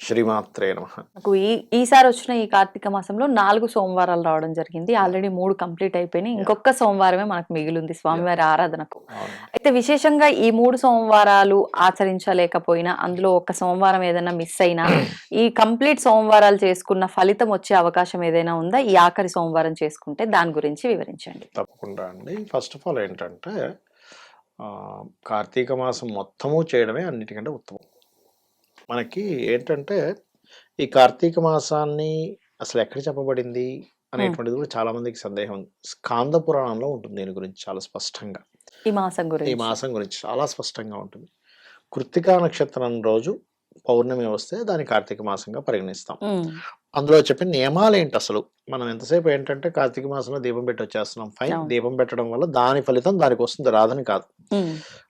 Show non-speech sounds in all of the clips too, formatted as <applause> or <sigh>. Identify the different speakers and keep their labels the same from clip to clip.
Speaker 1: శ్రీమాత్రే నమ.
Speaker 2: నాకు ఈ ఈసారి వచ్చిన ఈ కార్తీక మాసంలో నాలుగు సోమవారాలు రావడం జరిగింది. ఆల్రెడీ మూడు కంప్లీట్ అయిపోయినాయి. ఇంకొక సోమవారమే మనకు మిగిలింది స్వామివారి ఆరాధనకు. అయితే విశేషంగా ఈ మూడు సోమవారాలు ఆచరించలేకపోయినా అందులో ఒక సోమవారం ఏదైనా మిస్ అయినా ఈ కంప్లీట్ సోమవారాలు చేసుకున్న ఫలితం వచ్చే అవకాశం ఏదైనా ఉందా? ఈ ఆఖరి సోమవారం చేసుకుంటే దాని గురించి వివరించండి.
Speaker 1: తప్పకుండా అండి. ఫస్ట్ ఆఫ్ ఆల్ ఏంటంటే కార్తీక మాసం మొత్తము చేయడమే అన్నిటికంటే ఉత్తమం. మనకి ఏంటంటే ఈ కార్తీక మాసాన్ని అసలు ఎక్కడ చెప్పబడింది అనేటువంటిది కూడా చాలా మందికి సందేహం. ఉంది స్కాంద పురాణంలో ఉంటుంది దీని గురించి చాలా స్పష్టంగా.
Speaker 2: ఈ మాసం
Speaker 1: ఈ
Speaker 2: గురించి.
Speaker 1: మాసం గురించి చాలా స్పష్టంగా ఉంటుంది. కృత్తికా నక్షత్రం రోజు పౌర్ణమి వస్తే దాన్ని కార్తీక మాసంగా పరిగణిస్తాం. అందులో చెప్పిన నియమాలు ఏంటి అసలు? మనం ఎంతసేపు ఏంటంటే కార్తీక మాసంలో దీపం పెట్టి వచ్చేస్తున్నాం. ఫైన్. దీపం పెట్టడం వల్ల దాని ఫలితం దానికి వస్తుంది రాదని కాదు.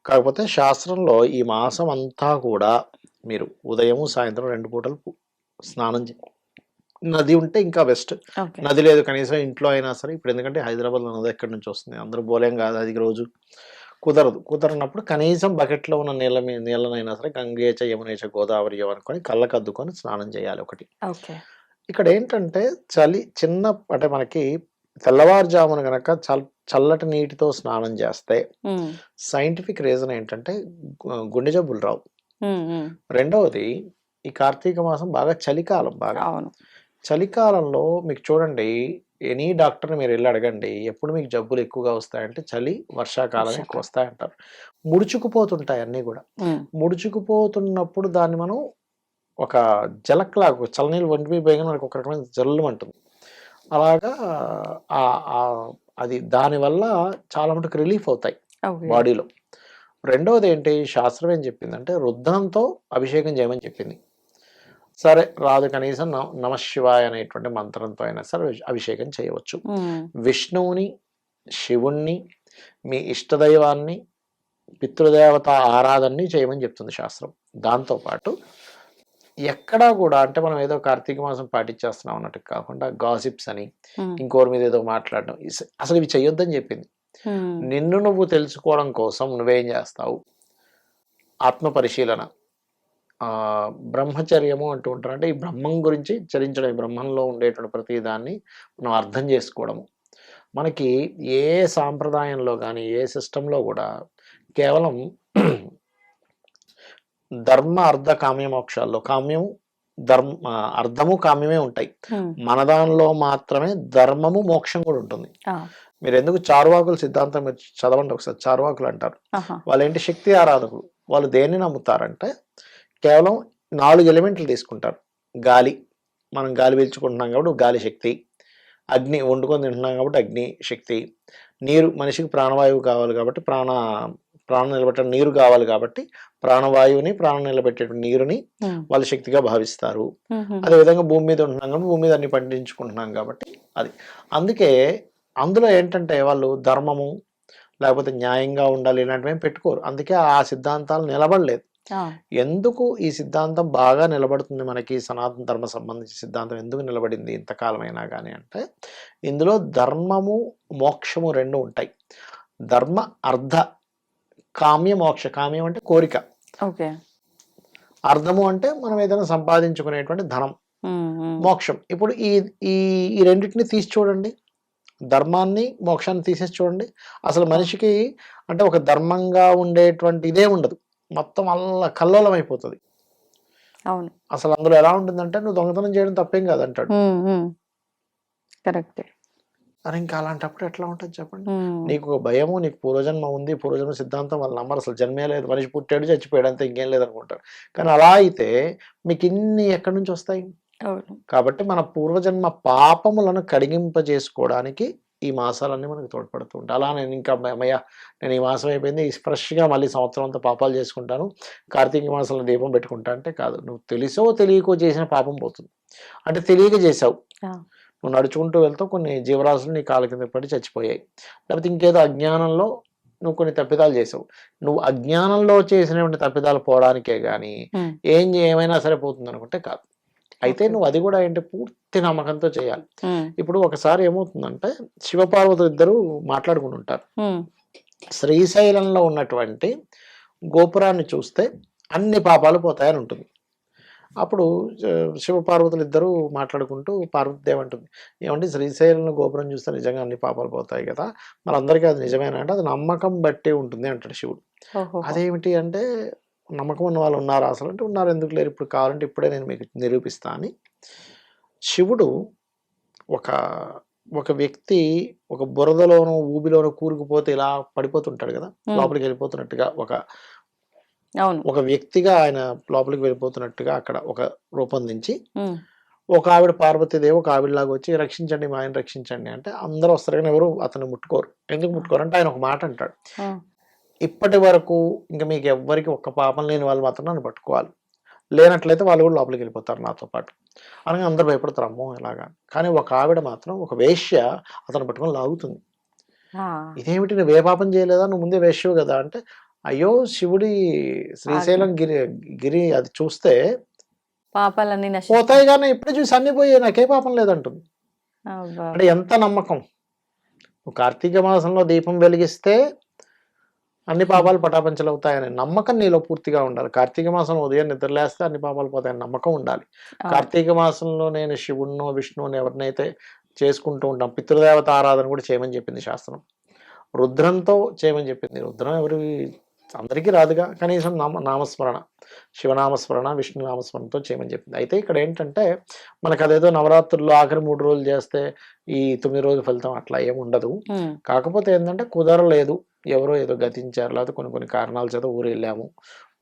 Speaker 1: కాకపోతే శాస్త్రంలో ఈ మాసం అంతా కూడా మీరు ఉదయము సాయంత్రం రెండు పూటలు స్నానం నది ఉంటే ఇంకా బెస్ట్. నది లేదు కనీసం ఇంట్లో అయినా సరే ఇప్పుడు ఎందుకంటే హైదరాబాద్లో నది ఎక్కడి నుంచి వస్తుంది అందరూ పోలేం కాదు అది రోజు కుదరదు. కుదరనప్పుడు కనీసం బకెట్లో ఉన్న నీళ్ళ మీ నీళ్ళనైనా సరే గంగేచ యమునేచ గోదావరి అనుకొని కళ్ళకు అద్దుకొని స్నానం చేయాలి ఒకటి. ఇక్కడ ఏంటంటే చలి చిన్న అంటే మనకి తెల్లవారుజామున గనక చల్ చల్లటి నీటితో స్నానం చేస్తే సైంటిఫిక్ రీజన్ ఏంటంటే గుండె జబ్బులు రావు. రెండవది ఈ కార్తీక మాసం బాగా చలికాలం బాగా.
Speaker 2: అవును.
Speaker 1: చలికాలంలో మీకు చూడండి ఎనీ డాక్టర్ని మీరు వెళ్ళి అడగండి ఎప్పుడు మీకు జబ్బులు ఎక్కువగా వస్తాయంటే చలి వర్షాకాలం. ఎక్కువ. వస్తాయంటారు ముడుచుకుపోతుంటాయి అన్నీ కూడా. ముడుచుకుపోతున్నప్పుడు దాన్ని మనం ఒక జలక్లాగా చల్లనీళ్ళు వంటి పోయిన మనకు ఒక రకమైన జల్లు అంటుంది అలాగా అది దానివల్ల చాలా మటుకు రిలీఫ్ అవుతాయి బాడీలో. రెండవది ఏంటి శాస్త్రం ఏం చెప్పిందంటే రుద్రంతో అభిషేకం చేయమని చెప్పింది. సరే రాదు కనీసం నమ నమశివాయ అనేటువంటి మంత్రంతో అయినా సరే అభిషేకం చేయవచ్చు. విష్ణువుని శివుణ్ణి మీ ఇష్టదైవాన్ని పితృదేవత ఆరాధనని చేయమని చెప్తుంది శాస్త్రం. దాంతోపాటు ఎక్కడా కూడా అంటే మనం ఏదో కార్తీక మాసం పాటించేస్తున్నాం అన్నట్టు కాకుండా గాసిప్స్ అని ఇంకోరి మీద ఏదో మాట్లాడడం అసలు ఇవి చెయ్యొద్దని చెప్పింది. నిన్ను నువ్వు తెలుసుకోవడం కోసం నువ్వేం చేస్తావు? ఆత్మ పరిశీలన ఆ, బ్రహ్మచర్యము అంటూ ఉంటారు. అంటే ఈ బ్రహ్మం గురించి చరించడం ఈ బ్రహ్మంలో ఉండేటువంటి ప్రతి దాన్ని మనం అర్థం చేసుకోవడము. మనకి ఏ సాంప్రదాయంలో కానీ ఏ సిస్టంలో కూడా కేవలం ధర్మ అర్ధ కామ్య మోక్షాల్లో కామ్యము ధర్మ అర్థము కామ్యమే ఉంటాయి.
Speaker 2: ఉమ్,
Speaker 1: మన దానిలో మాత్రమే ధర్మము మోక్షం కూడా ఉంటుంది. మీరు ఎందుకు చారువాకుల సిద్ధాంతం మీరు చదవండి ఒకసారి. చారువాకులు అంటారు. వాళ్ళు ఏంటి శక్తి ఆరాధకులు. వాళ్ళు దేన్ని నమ్ముతారంటే కేవలం నాలుగు ఎలిమెంట్లు తీసుకుంటారు. గాలి. మనం గాలి పీల్చుకుంటున్నాం కాబట్టి గాలి శక్తి. అగ్ని వండుకొని తింటున్నాం కాబట్టి అగ్ని శక్తి. నీరు మనిషికి ప్రాణవాయువు కావాలి కాబట్టి ప్రాణ ప్రాణం నిలబెట్టే నీరు కావాలి కాబట్టి ప్రాణవాయువుని ప్రాణం నిలబెట్టే నీరుని వాళ్ళు శక్తిగా భావిస్తారు. అదేవిధంగా భూమి మీద ఉంటున్నాం కాబట్టి భూమి మీద అన్ని పండించుకుంటున్నాం కాబట్టి అది. అందుకే అందులో ఏంటంటే వాళ్ళు ధర్మము లేకపోతే న్యాయంగా ఉండాలి ఇలాంటివి పెట్టుకోరు. అందుకే ఆ సిద్ధాంతాలు నిలబడలేదు. ఎందుకు ఈ సిద్ధాంతం బాగా నిలబడుతుంది మనకి? సనాతన ధర్మ సంబంధించిన సిద్ధాంతం ఎందుకు నిలబడింది ఇంతకాలమైనా కానీ అంటే ఇందులో ధర్మము మోక్షము రెండు ఉంటాయి. ధర్మ అర్ధ కామ్య మోక్ష. కామ్యం అంటే కోరిక.
Speaker 2: ఓకే.
Speaker 1: అర్థము అంటే మనం ఏదైనా సంపాదించుకునేటువంటి ధనం. మోక్షం. ఇప్పుడు ఈ ఈ రెండింటిని తీసి చూడండి. ధర్మాన్ని మోక్షాన్ని తీసేసి చూడండి. అసలు మనిషికి అంటే ఒక ధర్మంగా ఉండేటువంటి ఇదే ఉండదు. మొత్తం అల్ల కల్లోలం అయిపోతుంది
Speaker 2: అవును.
Speaker 1: అసలు అందులో ఎలా ఉంటుందంటే నువ్వు దొంగతనం చేయడం తప్పేం కాదంటాడు.
Speaker 2: కరెక్టే.
Speaker 1: అని ఇంకా అలాంటప్పుడు ఎట్లా ఉంటుంది చెప్పండి? నీకు ఒక భయము నీకు పూర్వజన్మ ఉంది. పూర్వజన్మ సిద్ధాంతం వాళ్ళు నమ్మరు. అసలు జన్మే లేదు. మనిషి పుట్టాడు చచ్చిపోయాడు అంతే ఇంకేం లేదనుకుంటారు. కానీ అలా అయితే మీకు ఇన్ని ఎక్కడి నుంచి వస్తాయి? కాబట్టి మన పూర్వజన్మ పాపములను కడిగింపజేసుకోవడానికి ఈ మాసాలన్నీ మనకు తోడ్పడుతూ ఉంటాయి. అలా నేను ఇంకా అమ్మయ్య నేను ఈ మాసం అయిపోయింది. ఫ్రెష్గా మళ్ళీ సంవత్సరం అంతా పాపాలు చేసుకుంటాను. కార్తీక మాసంలో దీపం పెట్టుకుంటా అంటే కాదు. నువ్వు తెలుసో తెలియకో చేసిన పాపం పోతుంది. అంటే తెలియక చేసావు. నువ్వు నడుచుకుంటూ వెళ్తూ కొన్ని జీవరాశులు నీ కాళ్ళ కింద పడి చచ్చిపోయాయి. లేకపోతే ఇంకేదో అజ్ఞానంలో నువ్వు కొన్ని తప్పిదాలు చేసావు. నువ్వు అజ్ఞానంలో చేసినటువంటి తప్పిదాలు పోవడానికే కానీ ఏం ఏమైనా సరే పోతుంది అనుకుంటే కాదు. అయితే. నువ్వు అది కూడా ఏంటి పూర్తి నమ్మకంతో చేయాలి. ఇప్పుడు ఒకసారి ఏమవుతుందంటే శివపార్వతులు ఇద్దరు మాట్లాడుకుని ఉంటారు.
Speaker 2: ఉమ్,
Speaker 1: శ్రీశైలంలో ఉన్నటువంటి గోపురాన్ని చూస్తే అన్ని పాపాలు పోతాయని ఉంటుంది. అప్పుడు శివపార్వతులు ఇద్దరు మాట్లాడుకుంటూ పార్వతీదేవి అంటుంది. ఏమంటే శ్రీశైలంలో గోపురం చూస్తే నిజంగా అన్ని పాపాలు పోతాయి కదా? మరి అందరికీ అది నిజమేనా అంటే అది నమ్మకం బట్టి ఉంటుంది అంటాడు శివుడు. అదేమిటి అంటే నమ్మకం ఉన్న వాళ్ళు ఉన్నారా అసలు అంటే ఉన్నారు ఎందుకు లేరు? ఇప్పుడు కావాలంటే ఇప్పుడే నేను మీకు నిరూపిస్తా అని. శివుడు ఒక ఒక వ్యక్తి ఒక బురదలోనో ఊబిలోనో కూరుకుపోతే ఇలా పడిపోతుంటాడు కదా? లోపలికి వెళ్ళిపోతున్నట్టుగా ఒక ఒక వ్యక్తిగా ఆయన లోపలికి వెళ్ళిపోతున్నట్టుగా అక్కడ ఒక రూపొందించి ఒక ఆవిడ పార్వతీదేవి ఒక ఆవిడలాగా వచ్చి రక్షించండి మా ఆయన రక్షించండి అంటే అందరూ వస్తారు కానీ ఎవరు అతను ముట్టుకోరు. ఎందుకు ముట్టుకోరు? అంటే ఆయన ఒక మాట అంటాడు. ఇప్పటి వరకు ఇంకా మీకు ఎవ్వరికి ఒక్క పాపం లేని వాళ్ళు మాత్రం నన్ను పట్టుకోవాలి. లేనట్లయితే వాళ్ళు కూడా లోపలికి వెళ్ళిపోతారు నాతో పాటు. అనగా అందరూ భయపడతారు అమ్మో ఇలాగా. కానీ ఒక ఆవిడ మాత్రం ఒక వేశ్య అతను పట్టుకొని లాగుతుంది. ఇదేమిటి నువ్వు ఏ పాపం చేయలేదా? నువ్వు ముందే వేశ్యవు కదా అంటే అయ్యో శివుడి శ్రీశైలం గిరి గిరి అది చూస్తే
Speaker 2: పాపాలన్నీ
Speaker 1: పోతాయి కానీ ఇప్పుడే చూసి అన్ని పోయాయి నాకే పాపం లేదంటుంది. అంటే ఎంత నమ్మకం. కార్తీక మాసంలో దీపం వెలిగిస్తే అన్ని పాపాలు పటాపంచలు అవుతాయని నమ్మకం నీలో పూర్తిగా ఉండాలి. కార్తీక మాసంలో ఉదయం నిద్రలేస్తే అన్ని పాపాలు పోతాయని నమ్మకం ఉండాలి. కార్తీక మాసంలో నేను శివుణ్ణో విష్ణువుని ఎవరినైతే చేసుకుంటూ ఉంటాం పితృదేవత ఆరాధన కూడా చేయమని చెప్పింది శాస్త్రం. రుద్రంతో చేయమని చెప్పింది. రుద్రం ఎవరి అందరికీ రాదుగా కనీసం నామ నామస్మరణ శివనామస్మరణ విష్ణు నామస్మరణతో చేయమని చెప్పింది. అయితే ఇక్కడ ఏంటంటే మనకు అదేదో నవరాత్రుల్లో ఆఖరి మూడు రోజులు చేస్తే ఈ తొమ్మిది రోజుల ఫలితం అట్లా ఏమి ఉండదు. కాకపోతే ఏంటంటే కుదరలేదు. ఎవరో ఏదో గతించారు. లేకపోతే కొన్ని కొన్ని కారణాల చేత ఊరు వెళ్ళాము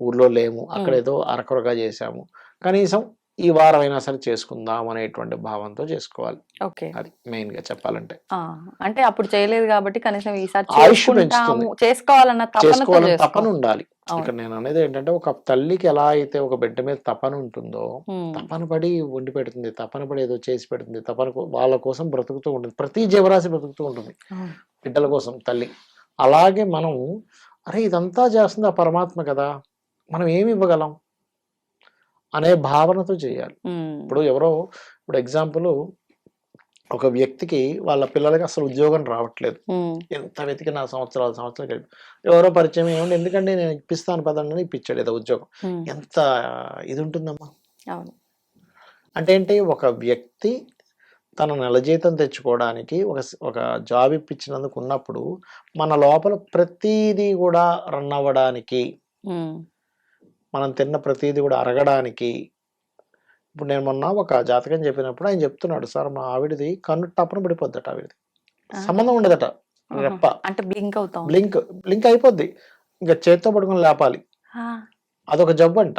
Speaker 1: ఊర్లో లేము. అక్కడ. ఏదో అరకొరగా చేశాము. కనీసం ఈ వారం అయినా సరే చేసుకుందాం అనేటువంటి భావంతో చేసుకోవాలి.
Speaker 2: ఓకే.
Speaker 1: అది మెయిన్గా చెప్పాలంటే
Speaker 2: అంటే అప్పుడు చేయలేదు కాబట్టి కనీసం ఈసారి. చేసుకోవాలన్న
Speaker 1: చేసుకోవాలని తపన ఉండాలి. ఇక్కడ నేను అనేది ఏంటంటే ఒక తల్లికి ఎలా అయితే ఒక బిడ్డ మీద తపన ఉంటుందో తపన పడి వండి పెడుతుంది. తపన పడి ఏదో చేసి పెడుతుంది. తపన వాళ్ళ కోసం బ్రతుకుతూ ఉంటుంది. ప్రతి జీవరాశి బ్రతుకుతూ ఉంటుంది. బిడ్డల కోసం తల్లి. అలాగే మనం అరే ఇదంతా చేస్తుంది ఆ పరమాత్మ కదా మనం ఏమి ఇవ్వగలం? అనే భావనతో చేయాలి. ఇప్పుడు ఎవరో ఇప్పుడు ఎగ్జాంపుల్ ఒక వ్యక్తికి వాళ్ళ పిల్లలకి అసలు ఉద్యోగం రావట్లేదు. ఎంత వెతికిన సంవత్సరాలు సంవత్సరాలు ఎవరో పరిచయం ఏమంటే ఎందుకంటే నేను ఇప్పిస్తాను పదండి ఇప్పించాడు ఏదో ఉద్యోగం. ఎంత ఇది ఉంటుందమ్మా? అంటే ఏంటి? ఒక వ్యక్తి తన నెల జీతం తెచ్చుకోవడానికి ఒక ఒక జాబ్ ఇప్పించినందుకు ఉన్నప్పుడు మన లోపల ప్రతిదీ కూడా రన్ అవ్వడానికి మనం తిన్న ప్రతిదీ కూడా అరగడానికి. ఇప్పుడు నేను మొన్న ఒక జాతకం చెప్పినప్పుడు ఆయన చెప్తున్నాడు సార్ మా ఆవిడది కన్ను టప్పన పడిపోద్దట ఆవిడది. సంబంధం ఉండదట. రెప్ప.
Speaker 2: అంటే బ్లింక్ అవుతాం
Speaker 1: బ్లింక్ బ్లింక్ అయిపోద్ది. ఇంకా చేత్తో పడుకొని లేపాలి. అదొక జబ్బు అంట.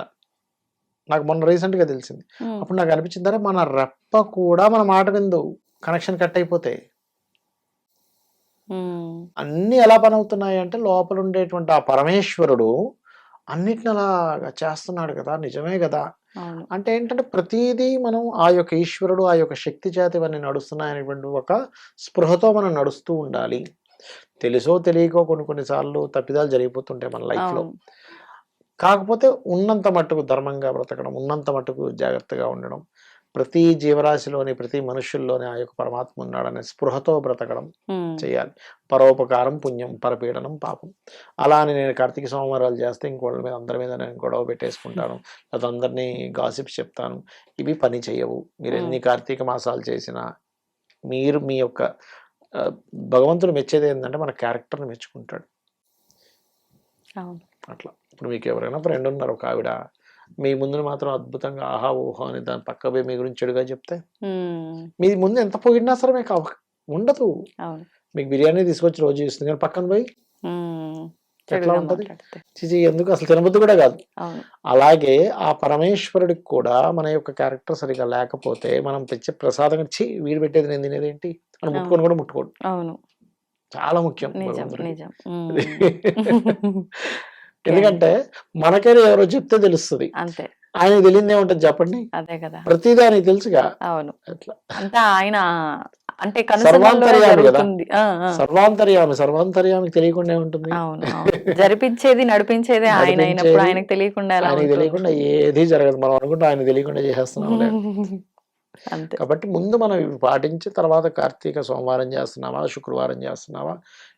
Speaker 1: నాకు మొన్న recent గా తెలిసింది అప్పుడు నాకు అనిపించింది అరే మన రెప్ప కూడా మన మాట విందు. కనెక్షన్ కట్ అయిపోతే. అన్ని ఎలా పని అవుతున్నాయి అంటే లోపల ఉండేటువంటి ఆ పరమేశ్వరుడు అన్నిటిని అలాగా చేస్తున్నాడు కదా నిజమే కదా. అంటే ఏంటంటే ప్రతిదీ మనం ఆ యొక్క ఈశ్వరుడు ఆ యొక్క శక్తి చేత ఇవన్నీ నడుస్తున్నాయనేటువంటి ఒక స్పృహతో మనం నడుస్తూ ఉండాలి. తెలుసో తెలియకో కొన్ని కొన్నిసార్లు తప్పిదాలు జరిగిపోతుంటాయి మన life లో
Speaker 2: అవును.
Speaker 1: కాకపోతే ఉన్నంత మట్టుకు ధర్మంగా బ్రతకడం ఉన్నంత మట్టుకు జాగ్రత్తగా ఉండడం ప్రతి జీవరాశిలోని ప్రతి మనుషుల్లోని ఆ యొక్క పరమాత్మ ఉన్నాడనే స్పృహతో బ్రతకడం చేయాలి. పరోపకారం పుణ్యం పరపీడనం పాపం. అలా అని నేను కార్తీక సోమవారాలు చేస్తే ఇంకోళ్ళ మీద అందరి మీద నేను గొడవ పెట్టేసుకుంటాను. లేదా అందరినీ గాసిప్స్ చెప్తాను. ఇవి పని చేయవు మీరు ఎన్ని కార్తీక మాసాలు చేసినా మీరు మీ యొక్క భగవంతుడు మెచ్చేది ఏంటంటే మన క్యారెక్టర్ని మెచ్చుకుంటాడు.
Speaker 2: అవును.
Speaker 1: అట్లా. ఇప్పుడు మీకు ఎవరైనా ఫ్రెండ్ ఉన్నారు ఒక ఆవిడ. మీ ముందు మాత్రం అద్భుతంగా ఆహా ఊహో అని దాని పక్క పోయి మీ గురించి చెడుగా చెప్తే? మీ ముందు ఎంత పొగిడినా సరే మీకు ఉండదు. మీకు బిర్యానీ తీసుకొచ్చి రోజు ఇస్తుంది కానీ పక్కన పోయి ఎట్లా ఉంటది? చిచి ఎందుకు? అసలు తినబుద్ధి కూడా కాదు. అలాగే ఆ పరమేశ్వరుడికి కూడా మన యొక్క క్యారెక్టర్ సరిగా లేకపోతే మనం తెచ్చే ప్రసాదం చి వీడు పెట్టేది నేను తినేది ఏంటి? అని ముట్టుకొని కూడా ముట్టుకోడు.
Speaker 2: అవును.
Speaker 1: చాలా ముఖ్యం
Speaker 2: నిజం. నిజం. <laughs>
Speaker 1: ఎందుకంటే మనకే ఎవరో చెప్తే తెలుస్తుంది.
Speaker 2: అంతే.
Speaker 1: ఆయనకు తెలియదే ఉంటుంది చెప్పండి.
Speaker 2: అదే కదా.
Speaker 1: ప్రతిదీ ఆయనకి తెలుసుగా.
Speaker 2: అవును. అంతా ఆయన అంటే
Speaker 1: సర్వాంతర్యామి కదా. సర్వాంతర్యామి సర్వాంతర్యామికి తెలియకుండా ఉంటుంది.
Speaker 2: అవును. జరిపించేది నడిపించేది ఆయన అయినప్పుడు ఆయనకు తెలియకుండా
Speaker 1: ఆయనకి? తెలియకుండా ఏది జరగదు. మనం అనుకుంటే ఆయన తెలియకుండా చేస్తున్నాం <laughs>
Speaker 2: అంతే.
Speaker 1: కాబట్టి ముందు మనం ఇవి పాటించి తర్వాత కార్తీక సోమవారం చేస్తున్నావా శుక్రవారం చేస్తున్నావా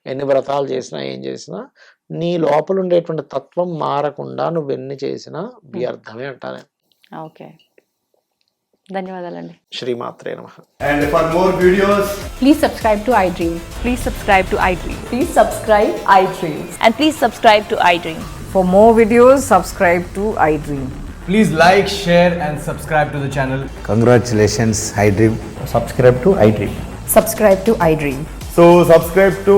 Speaker 1: ఎన్ని వ్రతాలు చేసినా ఏం చేసినా నీ లోపల ఉండేటువంటి తత్వం మారకుండా నువ్వు ఎన్ని చేసినా వ్యర్థమే అంటారే
Speaker 2: ఓకే. ధన్యవాదాలండి.
Speaker 1: శ్రీమాత్రే నమః.
Speaker 3: And videos please subscribe
Speaker 4: to iDream please
Speaker 5: to iDream please
Speaker 4: subscribe iDream
Speaker 5: and iDream for more
Speaker 6: videos subscribe to iDream please
Speaker 3: like share and subscribe channel congratulations iDream
Speaker 7: subscribe to
Speaker 3: iDream subscribe
Speaker 4: to iDream
Speaker 3: so subscribe to